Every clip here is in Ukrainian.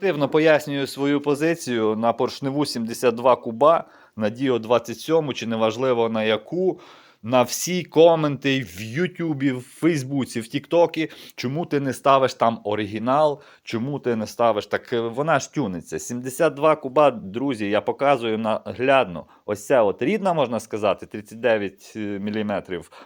Активно пояснюю свою позицію на поршневу 72 куба, на Діо 27 чи неважливо на яку. На всі коменти в Ютубі, в Фейсбуці, в Тіктокі, чому ти не ставиш там оригінал, чому ти не ставиш так. Вона ж тюниться. 72 куба, друзі, я показую наглядно. Ось ця от рідна, можна сказати, 39 мм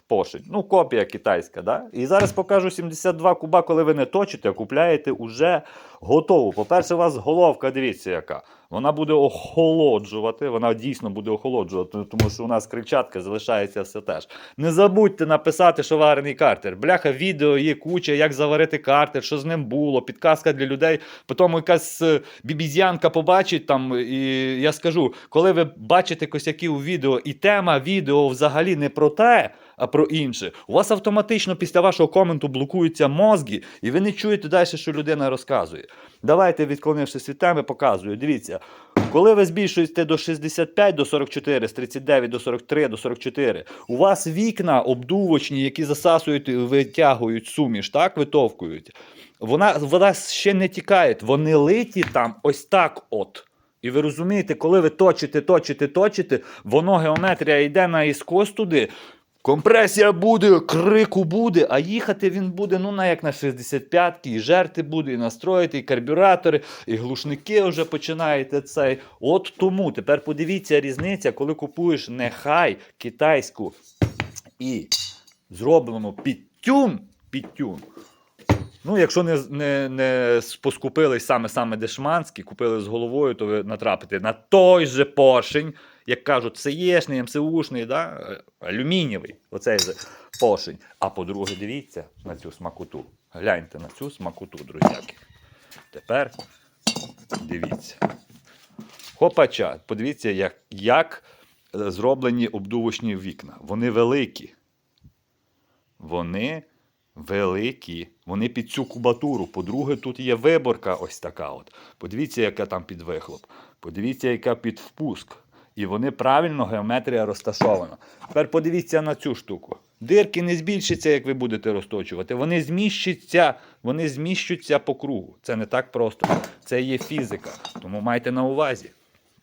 пошить. Ну, копія китайська, да? І зараз покажу 72 куба, коли ви не точите, а купляєте уже готову. По-перше, у вас головка, дивіться, яка. Вона буде охолоджувати, вона дійсно буде охолоджувати, тому що у нас крильчатка залишається все теж. Не забудьте написати, що варений картер. Бляха, відео є куча, як заварити картер, що з ним було, підказка для людей. Потім якась е, бібізянка побачить там, і я скажу, коли ви бачите косяки у відео, і тема відео взагалі не про те, а про інше. У вас автоматично після вашого коменту блокуються мозги, і ви не чуєте далі, що людина розказує. Давайте, відклонившись від теми, показую. Дивіться, коли ви збільшуєте до 65 до 44, з 39 до 43 до 44, у вас вікна обдувочні, які засасують, і витягують суміш, так, витовкують. Вона, вона ще не тікає, вони литі там ось так от. І ви розумієте, коли ви точите, точите, точите, воно геометрія йде на іскос туди. Компресія буде, крику буде, а їхати він буде, ну, на як на 65-ки, і жерти буде, і настроїти, і карбюратори, і глушники вже починаєте цей. От тому тепер подивіться різниця, коли купуєш нехай китайську і зроблену під тюн, під тюн. Ну, якщо не, не, не поскупились саме саме дешманські, купили з головою, то ви натрапите на той же поршень, як кажуть, ЦЕшний, МСУшний, да? е, алюмінієвий, оцей же поршень. А по-друге, дивіться на цю смакоту. Гляньте на цю смакоту, друзяки. Тепер дивіться. Хопача, подивіться, як, як е, зроблені обдувочні вікна. Вони великі. Вони великі. Вони під цю кубатуру. По-друге, тут є виборка ось така. от. Подивіться, яка там під вихлоп. Подивіться, яка під впуск. І вони правильно геометрія розташована. Тепер подивіться на цю штуку. Дирки не збільшаться, як ви будете розточувати. Вони зміщаться, вони зміщуться по кругу. Це не так просто. Це є фізика. Тому майте на увазі.